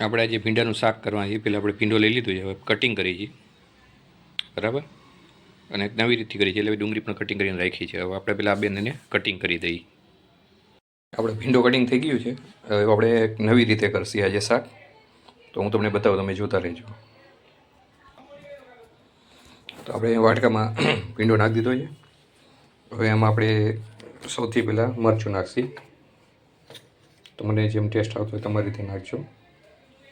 આપણે આજે ભીંડાનું શાક કરવા છે પહેલાં આપણે ભીંડો લઈ લીધો છે, હવે કટિંગ કરી છે. બરાબર? અને નવી રીતથી કરી છે, એટલે ડુંગળી પણ કટિંગ કરીને રાખી છે. હવે આપણે પહેલાં આ બેનને કટિંગ કરી દઈએ. આપણે ભીંડો કટિંગ થઈ ગયું છે. હવે આપણે નવી રીતે કરશી આજે શાક. તો હું તમને બતાવું, તમે જોતા રહેજો. તો આપણે વાટકામાં ભીંડો નાખી દીધો છે. હવે એમાં આપણે સૌથી પહેલાં મરચું નાખશી. તમને જેમ ટેસ્ટ આવતો હોય તમારી રીતે નાખજો.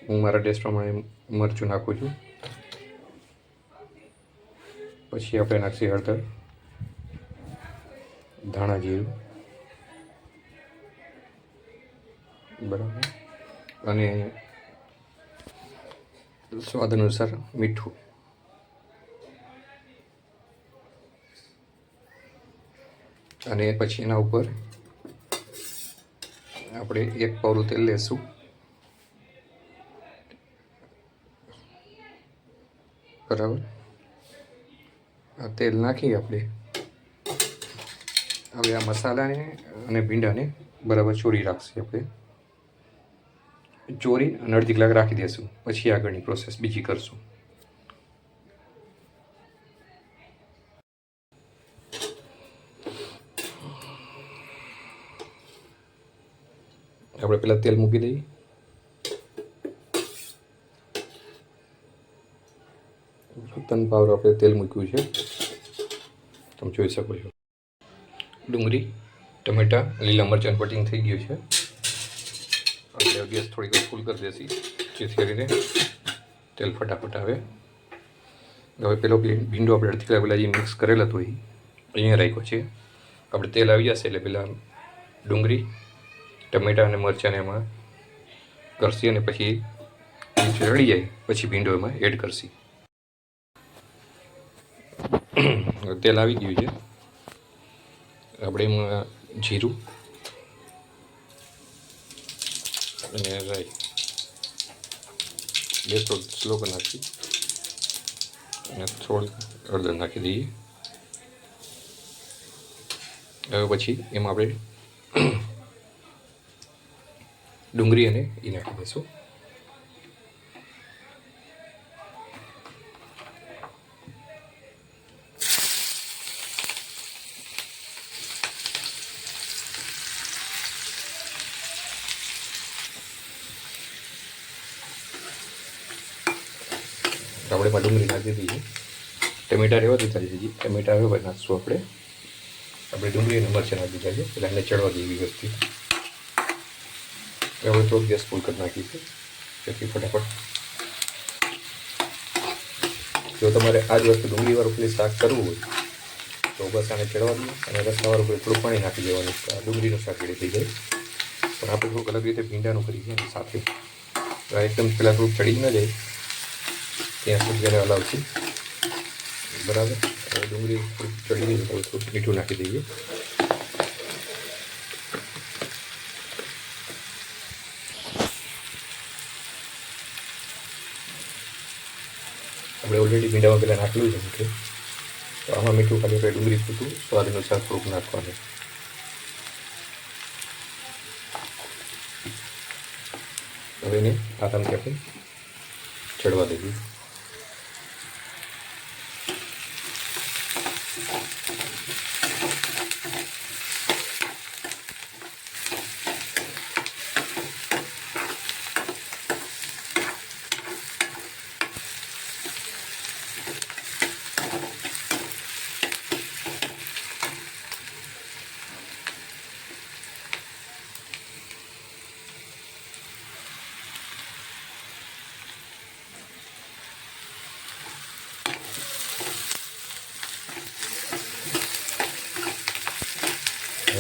હું મારા ટેસ્ટ પ્રમાણે મરચું નાખું છું. પછી આપણે નાખીએ હળદર, ધાણા જીરું, બરાબર, અને સ્વાદ અનુસાર મીઠું. અને પછી એના ઉપર આપણે એક પૌરું તેલ લેશું. બરાબર? આ તેલ નાખી આપણે. હવે આ મસાલાને અને ભીંડાને બરાબર ચોરી રાખશે આપણે. ચોરી અને અડધી કલાક રાખી દઈશું પછી આગળની પ્રોસેસ બીજી કરશું. આપણે પહેલાં તેલ મૂકી દઈએ. તન પાવર આપણે તેલ મૂક્યું છે. તમે જોઈ શકો છો. ડુંગળી, ટમેટા, લીલા મરચાં કટિંગ થઈ ગયું છે. આપણે ગેસ થોડીક ફૂલ કરી દેસી. જેથી કરીને તેલ ફટાફટ આવે. હવે પેલો ભીંડો આપણે અડધી કલાક પહેલાં જે મિક્સ કરેલ હતો એ અહીંયા રાખ્યો છે. આપણે તેલ આવી જશે એટલે પહેલાં ડુંગળી, ટમેટા અને મરચાંને એમાં કરશી અને પછી ચડી જાય, પછી ભીંડો એમાં એડ કરશી તેલ આવી ગયું છે. આપણે એમાં જીરું અને રાઈ. બે થોડું સ્લો નાખી. અને થોડી હળદર નાખી દઈએ. હવે પછી એમાં આપણે ડુંગળી અને એ નાખી દઈશું. આપણે ડુંગળી નાખી દીધી ટમેટા રહેવા દીધા છે હજી. ટમેટા હવે નાખશું આપણે. આપણે ડુંગળી અને મરચાં નાખી દીધા છે. એટલે એને ચડવા દેવી વ્યવસ્થિત હવે થોડુંક ગેસ ફૂલ કરી નાખી છે જેથી ફટાફટ. જો તમારે આ જ વસ્તુ ડુંગળીવાળું પેલી શાક કરવું હોય, તો બસ આને ચડવા દઈએ. અને રસાવાળું પેલું થોડું પાણી નાખી દેવાનું. ડુંગળીનું શાક રેડી થઈ જાય. પણ આપણે થોડુંક અલગ રીતે ભીંડાનું કરીએ સાથે. એકદમ પહેલાં થોડુંક ચડી ન જાય. ત્યાં સુધી એને હલાવશું બરાબર હવે ડુંગળી થોડીક ચડી ગઈ તો થોડું મીઠું નાખી દઈએ આપણે ઓલરેડી ભીંડામાં પહેલાં નાખેલું છે મીઠું તો આમાં મીઠું ખાલી આપણે ડુંગળી પૂરતું સ્વાદ અનુસાર થોડુંક નાખવાનું હવે એને આરામથી આપણે ચડવા દઈએ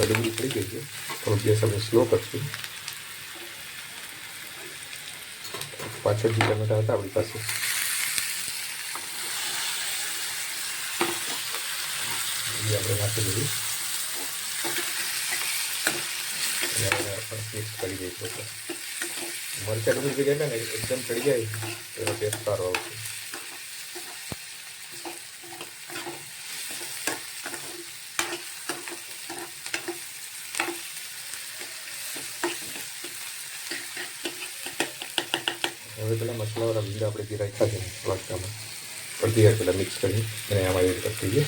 ડુંગળી પડી ગઈ છે. થોડો ગેસ આપણે સ્લો કરશું. પાછળ જે ટમેટા હતા, આપણી પાસે. એ આપણે નાખી દઈએ. મિક્સ કરી દઈશું મરચાં ડુંગળી ભેગા ને, એકદમ ચડી જાય એનો ટેસ્ટ સારો આવશે. હવે પેલા મસાલાવાળા ભીંડા આપણે જે રાખ્યા છે વાટકામાં અડધી વાર પહેલાં મિક્સ કરી અને આમાં એડ કરી દઈએ.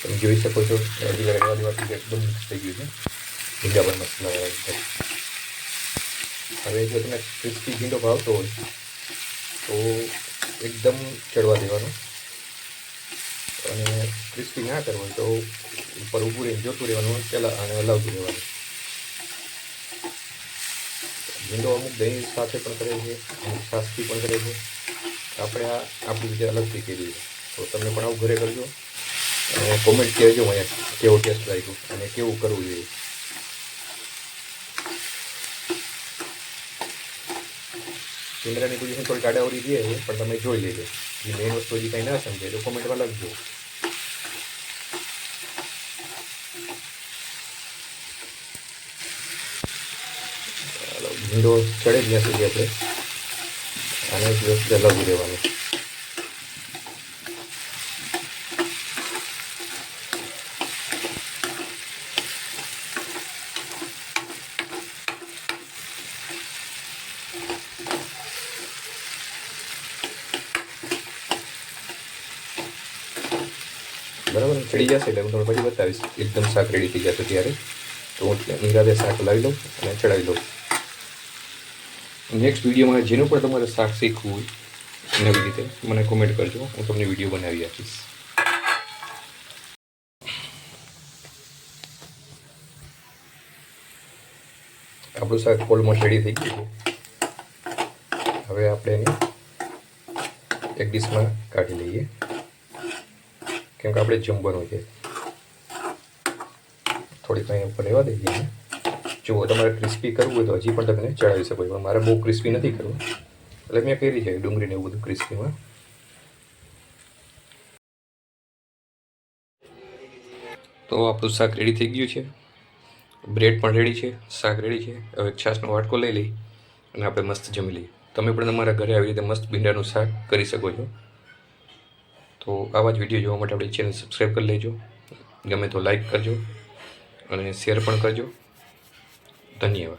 તમે જોઈ શકો છો અડધી વાર એવા દેવાથી એકદમ મિક્સ થઈ ગયું છે. ભીંડા પણ મસાલાવાળા હવે જો તમે ક્રિસ્પી ભીંડો ભાવતો હોય, તો એકદમ ચડવા દેવાનો. અને ક્રિસ્પી ના કરવો હોય તો ઉપર ઊભું રહીને જોતું રહેવાનું પહેલાં અને હલાવતું રહેવાનું. ભીંડો અમુક દહીં સાથે પણ કરે છે, અમુક શાસ્ત્રી પણ કરે છે. આપણે આ આપણી રીતે અલગથી કરી તો તમે પણ આવું ઘરે કરજો. અને કોમેન્ટ કહેજો મને કેવો ટેસ્ટ લાગ્યો અને કેવું કરવું જોઈએ. કેમેરાની પોઝિશન થોડી કાઢાવરી દે છે, પણ તમે જોઈ લેજો. જે મેઇન વસ્તુ હજી કંઈ ના સમજે તો કોમેન્ટમાં લખજો. ભીંડો ચડે ત્યાં સુધી આપણે આને વ્યવસ્થિત હલાવતું દેવાનું બરાબર? ચડી જશે એટલે હું તમને પછી બતાવીશ. એકદમ શાક રેડી થઈ જશે ત્યારે. તો હું નિરાતે શાક લાવી લઉં અને ચડાવી લઉં. નેક્સ્ટ વિડીયોમાં જેનું પણ તમારે શાક શીખવું હોય નવી રીતે મને કોમેન્ટ કરજો. હું તમને વીડિયો બનાવી આપીશ. આપણું શાક કોલમાં રેડી થઈ ગયું હવે આપણે એને એક ડીશમાં કાઢી લઈએ. કેમ કે આપણે જમવાનું છે. થોડીક અહીં ઉપર રહેવા દઈએ. જો તમારે ક્રિસ્પી કરવું હોય તો હજી પણ તમને ચડાવી શકો પણ મારે બહુ ક્રિસ્પી નથી કરવું. એટલે મેં કરી છે ડુંગળીને એવું બધું ક્રિસ્પીમાં તો આપણું શાક રેડી થઈ ગયું છે. બ્રેડ પણ રેડી છે, શાક રેડી છે. હવે છાશનો વાટકો લઈ લઈ અને આપણે મસ્ત જમી લઈએ. તમે પણ તમારા ઘરે આવી રીતે મસ્ત ભીંડાનું શાક કરી શકો છો. તો આવા જ વીડિયો જોવા માટે આપણી ચેનલ સબસ્ક્રાઈબ કરી લેજો. ગમે તો લાઈક કરજો અને શેર પણ કરજો. Даниева.